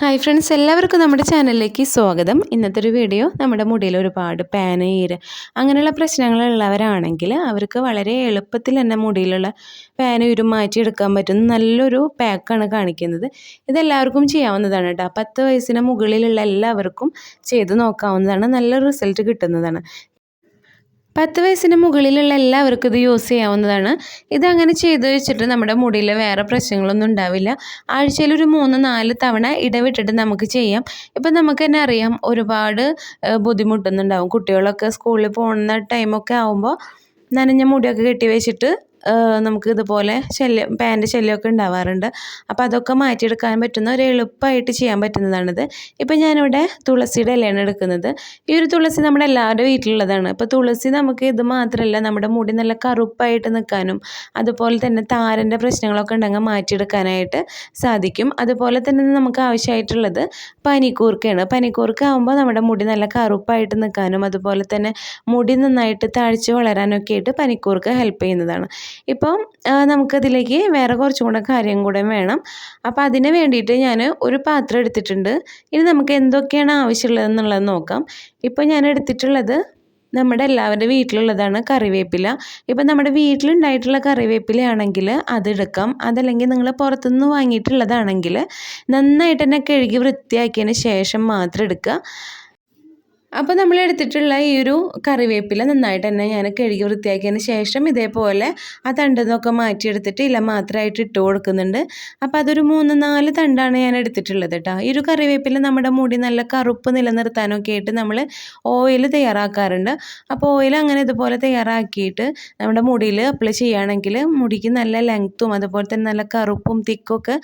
Hi friends എല്ലാവർക്കും നമ്മുടെ ചാനലിലേക്ക് സ്വാഗതം. ഇന്നത്തെ ഒരു വീഡിയോ നമ്മുടെ മുടിയിൽ ഒരുപാട് പാന ഈര് അങ്ങനെയുള്ള പ്രശ്നങ്ങളുള്ളവരാണെങ്കിൽ അവർക്ക് വളരെ എളുപ്പത്തിൽ തന്നെ മുടിയിലുള്ള പാന് ഈരും മാറ്റിയെടുക്കാൻ പറ്റുന്ന നല്ലൊരു പാക്കാണ് കാണിക്കുന്നത്. ഇതെല്ലാവർക്കും ചെയ്യാവുന്നതാണ് കേട്ടോ പത്ത് വയസ്സിന് മുകളിലുള്ള എല്ലാവർക്കും ചെയ്ത് നോക്കാവുന്നതാണ്. നല്ല റിസൾട്ട് കിട്ടുന്നതാണ്. പത്ത് വയസ്സിന് മുകളിലുള്ള എല്ലാവർക്കും ഇത് യൂസ് ചെയ്യാവുന്നതാണ്. ഇതങ്ങനെ ചെയ്ത് വെച്ചിട്ട് നമ്മുടെ മുടിയിൽ വേറെ പ്രശ്നങ്ങളൊന്നും ഉണ്ടാവില്ല. ആഴ്ചയിൽ ഒരു മൂന്ന് നാല് തവണ ഇടവിട്ടിട്ട് നമുക്ക് ചെയ്യാം. ഇപ്പം നമുക്ക് തന്നെ അറിയാം ഒരുപാട് ബുദ്ധിമുട്ടുന്നുണ്ടാവും. കുട്ടികളൊക്കെ സ്കൂളിൽ പോകുന്ന ടൈമൊക്കെ ആകുമ്പോൾ നനഞ്ഞ മുടിയൊക്കെ കെട്ടി വെച്ചിട്ട് നമുക്ക് ഇതുപോലെ ശല്യം പാന്റെ ശല്യമൊക്കെ ഉണ്ടാവാറുണ്ട്. അപ്പോൾ അതൊക്കെ മാറ്റിയെടുക്കാൻ പറ്റുന്ന ഒരു എളുപ്പമായിട്ട് ചെയ്യാൻ പറ്റുന്നതാണിത്. ഇപ്പോൾ ഞാനിവിടെ തുളസിയുടെ ഇലയാണ് എടുക്കുന്നത്. ഈ ഒരു തുളസി നമ്മുടെ എല്ലാവരുടെ വീട്ടിലുള്ളതാണ്. അപ്പോൾ തുളസി നമുക്ക് ഇത് മാത്രമല്ല നമ്മുടെ മുടി നല്ല കറുപ്പായിട്ട് നിൽക്കാനും അതുപോലെ തന്നെ താരന്റെ പ്രശ്നങ്ങളൊക്കെ ഉണ്ടെങ്കിൽ മാറ്റിയെടുക്കാനായിട്ട് സാധിക്കും. അതുപോലെ തന്നെ നമുക്ക് ആവശ്യമായിട്ടുള്ളത് പനിക്കൂർക്കയാണ്. പനിക്കൂർക്ക ആകുമ്പോൾ നമ്മുടെ മുടി നല്ല കറുപ്പായിട്ട് നിൽക്കാനും അതുപോലെ തന്നെ മുടി നന്നായിട്ട് താഴ്ച വളരാനൊക്കെ ആയിട്ട് പനിക്കൂർക്ക ഹെൽപ്പ് ചെയ്യുന്നതാണ്. ഇപ്പം നമുക്കതിലേക്ക് വേറെ കുറച്ചും കൂടെ കാര്യം കൂടെ വേണം. അപ്പോൾ അതിന് വേണ്ടിയിട്ട് ഞാൻ ഒരു പാത്രം എടുത്തിട്ടുണ്ട്. ഇനി നമുക്ക് എന്തൊക്കെയാണ് ആവശ്യമുള്ളതെന്നുള്ളത് നോക്കാം. ഇപ്പം ഞാൻ എടുത്തിട്ടുള്ളത് നമ്മുടെ എല്ലാവരുടെ വീട്ടിലുള്ളതാണ് കറിവേപ്പില. ഇപ്പം നമ്മുടെ വീട്ടിലുണ്ടായിട്ടുള്ള കറിവേപ്പിലയാണെങ്കിൽ അതെടുക്കാം. അതല്ലെങ്കിൽ നിങ്ങൾ പുറത്തുനിന്ന് വാങ്ങിയിട്ടുള്ളതാണെങ്കിൽ നന്നായിട്ട് തന്നെ കഴുകി വൃത്തിയാക്കിയതിന് ശേഷം മാത്രം എടുക്കുക. അപ്പോൾ നമ്മൾ എടുത്തിട്ടുള്ള ഈ ഒരു കറിവേപ്പില നന്നായിട്ട് തന്നെ ഞാൻ കഴുകി വൃത്തിയാക്കിയതിന് ശേഷം ഇതേപോലെ ആ തണ്ടെന്നൊക്കെ മാറ്റിയെടുത്തിട്ട് ഇല മാത്രമായിട്ട് ഇട്ട് കൊടുക്കുന്നുണ്ട്. അപ്പോൾ അതൊരു മൂന്ന് നാല് തണ്ടാണ് ഞാൻ എടുത്തിട്ടുള്ളത് കേട്ടോ ഈ ഒരു കറിവേപ്പില നമ്മുടെ മുടി നല്ല കറുപ്പ് നിലനിർത്താനൊക്കെ ആയിട്ട് നമ്മൾ ഓയിൽ തയ്യാറാക്കാറുണ്ട്. അപ്പോൾ ഓയിൽ അങ്ങനെ ഇതുപോലെ തയ്യാറാക്കിയിട്ട് നമ്മുടെ മുടിയിൽ അപ്ലൈ ചെയ്യുകയാണെങ്കിൽ മുടിക്ക് നല്ല ലെങ്ത്തും അതുപോലെ തന്നെ നല്ല കറുപ്പും തിക്കൊക്കെ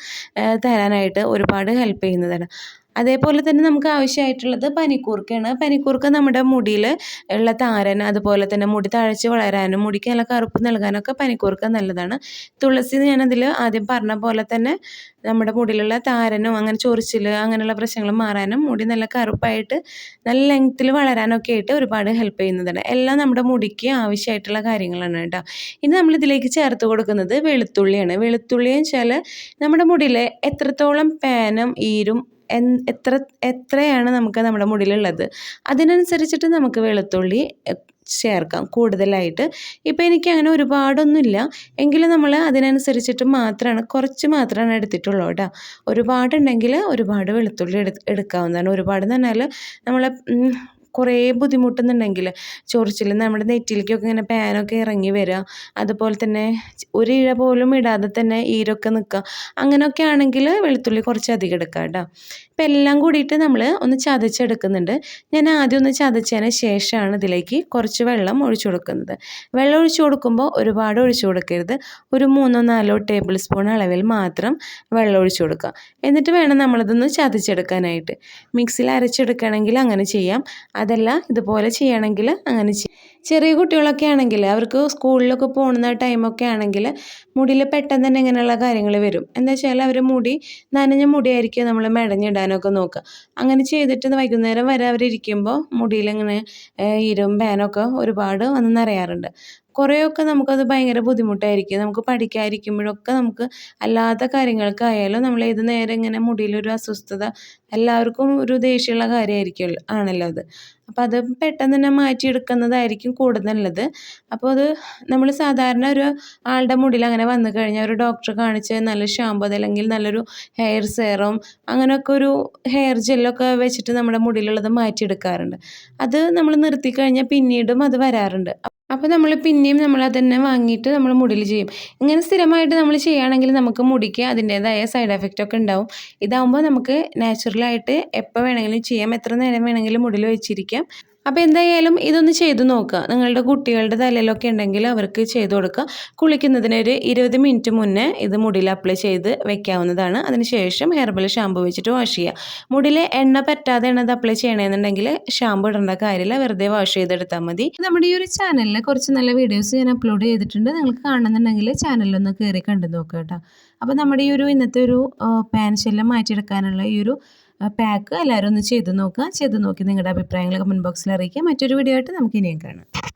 തരാനായിട്ട് ഒരുപാട് ഹെൽപ്പ് ചെയ്യുന്നതാണ്. അതേപോലെ തന്നെ നമുക്ക് ആവശ്യമായിട്ടുള്ളത് പനിക്കൂർക്കയാണ്. പനിക്കൂർക്ക നമ്മുടെ മുടിയിൽ ഉള്ള താരൻ അതുപോലെ തന്നെ മുടി തഴച്ച് വളരാനും മുടിക്ക് നല്ല കറുപ്പ് നൽകാനൊക്കെ പനിക്കൂർക്ക നല്ലതാണ്. തുളസി ഞാനതിൽ ആദ്യം പറഞ്ഞ പോലെ തന്നെ നമ്മുടെ മുടിയിലുള്ള താരനും അങ്ങനെ ചൊറിച്ചിൽ അങ്ങനെയുള്ള പ്രശ്നങ്ങൾ മാറാനും മുടി നല്ല കറുപ്പായിട്ട് നല്ല ലെങ്ത്തിൽ വളരാനൊക്കെ ആയിട്ട് ഒരുപാട് ഹെൽപ്പ് ചെയ്യുന്നതാണ്. എല്ലാം നമ്മുടെ മുടിക്ക് ആവശ്യമായിട്ടുള്ള കാര്യങ്ങളാണ് കേട്ടോ. ഇനി നമ്മളിതിലേക്ക് ചേർത്ത് കൊടുക്കുന്നത് വെളുത്തുള്ളിയാണ്. വെളുത്തുള്ളി വെച്ചാൽ നമ്മുടെ മുടിയിൽ എത്രത്തോളം പാനും ഈരും എത്ര എത്രയാണ് നമുക്ക് നമ്മുടെ മുടിയിലുള്ളത് അതിനനുസരിച്ചിട്ട് നമുക്ക് വെളുത്തുള്ളി ചേർക്കാം. കൂടുതലായിട്ട്. ഇപ്പോൾ എനിക്ക് അങ്ങനെ ഒരുപാടൊന്നുമില്ല. എങ്കിലും നമ്മൾ അതിനനുസരിച്ചിട്ട് മാത്രമാണ് കുറച്ച് മാത്രമാണ് എടുത്തിട്ടുള്ളൂ കേട്ടോ. ഒരുപാടുണ്ടെങ്കിൽ ഒരുപാട് വെളുത്തുള്ളി എടു എടുക്കാവുന്നതാണ്. ഒരുപാട് എന്ന് പറഞ്ഞാൽ നമ്മളെ കുറേ ബുദ്ധിമുട്ടുന്നുണ്ടെങ്കിൽ ചൊറിച്ചിൽ നമ്മുടെ നെറ്റിലേക്കൊക്കെ ഇങ്ങനെ പാനൊക്കെ ഇറങ്ങി വരിക അതുപോലെ തന്നെ ഒരു ഇഴ പോലും ഇടാതെ തന്നെ ഈരൊക്കെ നിൽക്കുക അങ്ങനെയൊക്കെ ആണെങ്കിൽ വെളുത്തുള്ളി കുറച്ച് അധികം എടുക്കുക കേട്ടോ. ഇപ്പം എല്ലാം കൂടിയിട്ട് നമ്മൾ ഒന്ന് ചതച്ചെടുക്കുന്നുണ്ട്. ഞാൻ ആദ്യം ഒന്ന് ചതച്ചതിന് ശേഷമാണ് ഇതിലേക്ക് കുറച്ച് വെള്ളം ഒഴിച്ചു കൊടുക്കുന്നത്. വെള്ളം ഒഴിച്ചു കൊടുക്കുമ്പോൾ ഒരുപാട് ഒഴിച്ചു കൊടുക്കരുത്. ഒരു മൂന്നോ നാലോ ടേബിൾ സ്പൂൺ അളവിൽ മാത്രം വെള്ളം ഒഴിച്ചു കൊടുക്കുക. എന്നിട്ട് വേണം നമ്മളിതൊന്ന് ചതച്ചെടുക്കാനായിട്ട്. മിക്സിയിൽ അരച്ചെടുക്കുകയാണെങ്കിൽ അങ്ങനെ ചെയ്യാം. അതല്ല ഇതുപോലെ ചെയ്യണമെങ്കിൽ അങ്ങനെ ചെയ്യാം ചെറിയ കുട്ടികളൊക്കെ ആണെങ്കിൽ അവർക്ക് സ്കൂളിലൊക്കെ പോകുന്ന ടൈമൊക്കെ ആണെങ്കിൽ മുടിയിൽ പെട്ടെന്ന് തന്നെ ഇങ്ങനെയുള്ള കാര്യങ്ങൾ വരും. എന്താ വെച്ചാൽ അവർ മുടി നനഞ്ഞ മുടിയായിരിക്കും നമ്മൾ മെടഞ്ഞിടാനൊക്കെ നോക്കുക. അങ്ങനെ ചെയ്തിട്ട് വൈകുന്നേരം വരെ അവരിയ്ക്കുമ്പോൾ മുടിയിലിങ്ങനെ ഈരും പേനൊക്കെ ഒരുപാട് വന്ന് നിറയാറുണ്ട്. കുറേയൊക്കെ നമുക്കത് ഭയങ്കര ബുദ്ധിമുട്ടായിരിക്കും. നമുക്ക് പഠിക്കാതിരിക്കുമ്പോഴൊക്കെ നമുക്ക് അല്ലാത്ത കാര്യങ്ങൾക്കായാലും നമ്മൾ ഏത് നേരം ഇങ്ങനെ മുടിയിലൊരു അസ്വസ്ഥത എല്ലാവർക്കും ഒരു ദേഷ്യമുള്ള കാര്യമായിരിക്കും ആണല്ലോ അത്. അപ്പോൾ അത് പെട്ടെന്ന് തന്നെ മാറ്റിയെടുക്കുന്നതായിരിക്കും കൂടുതൽ നല്ലത് അപ്പോൾ അത് നമ്മൾ സാധാരണ ഒരു ആളുടെ മുടിയിൽ അങ്ങനെ വന്നു കഴിഞ്ഞാൽ ഒരു ഡോക്ടറെ കാണിച്ച് നല്ല ഷാമ്പു അതല്ലെങ്കിൽ നല്ലൊരു ഹെയർ സെറം അങ്ങനെയൊക്കെ ഒരു ഹെയർ ജെല്ലൊക്കെ വെച്ചിട്ട് നമ്മുടെ മുടിയിലുള്ളത് മാറ്റിയെടുക്കാറുണ്ട്. അത് നമ്മൾ നിർത്തി കഴിഞ്ഞാൽ പിന്നീടും അത് വരാറുണ്ട്. അപ്പോൾ നമ്മൾ പിന്നെയും നമ്മൾ അത് തന്നെ വാങ്ങിയിട്ട് നമ്മൾ മുടിയിൽ ചെയ്യും. ഇങ്ങനെ സ്ഥിരമായിട്ട് നമ്മൾ ചെയ്യുകയാണെങ്കിൽ നമുക്ക് മുടിക്ക് അതിന്റേതായ സൈഡ് എഫക്റ്റ് ഒക്കെ ഉണ്ടാവും. ഇതാകുമ്പോൾ നമുക്ക് നാച്ചുറലായിട്ട് എപ്പോൾ വേണമെങ്കിലും ചെയ്യാം. എത്ര നേരം വേണമെങ്കിലും മുടിയിൽ വെച്ചിരിക്കാം. അപ്പോൾ എന്തായാലും ഇതൊന്ന് ചെയ്തു നോക്കുക. നിങ്ങളുടെ കുട്ടികളുടെ തലയിലൊക്കെ ഉണ്ടെങ്കിൽ അവർക്ക് ചെയ്ത് കൊടുക്കുക. കുളിക്കുന്നതിന് ഒരു ഇരുപത് മിനിറ്റ് മുന്നേ ഇത് മുടിയിൽ അപ്ലൈ ചെയ്ത് വെക്കാവുന്നതാണ്. അതിനുശേഷം ഹെർബൽ ഷാമ്പു വെച്ചിട്ട് വാഷ് ചെയ്യുക. മുടിയിൽ എണ്ണ പറ്റാതെ എണ്ണത് അപ്ലൈ ചെയ്യണമെന്നുണ്ടെങ്കിൽ ഷാമ്പു ഇടേണ്ട കാര്യമില്ല. വെറുതെ വാഷ് ചെയ്തെടുത്താൽ മതി. നമ്മുടെ ഈ ഒരു ചാനലിൽ കുറച്ച് നല്ല വീഡിയോസ് ഞാൻ അപ്ലോഡ് ചെയ്തിട്ടുണ്ട്. നിങ്ങൾക്ക് കാണുന്നുണ്ടെങ്കിൽ ചാനലിലൊന്ന് കയറി കണ്ടു നോക്കുക കേട്ടോ. അപ്പോൾ നമ്മുടെ ഈ ഒരു ഇന്നത്തെ ഒരു പാൻ ശല്യം മാറ്റിയെടുക്കാനുള്ള ഈ ഒരു പാക്ക് എല്ലാവരും ഒന്ന് ചെയ്ത് നോക്കുക. ചെയ്ത് നോക്കി നിങ്ങളുടെ അഭിപ്രായങ്ങൾ കമന്റ് ബോക്സിൽ അറിയിക്കുക. മറ്റൊരു വീഡിയോ ആയിട്ട് നമുക്ക് ഇനിയും കാണാം.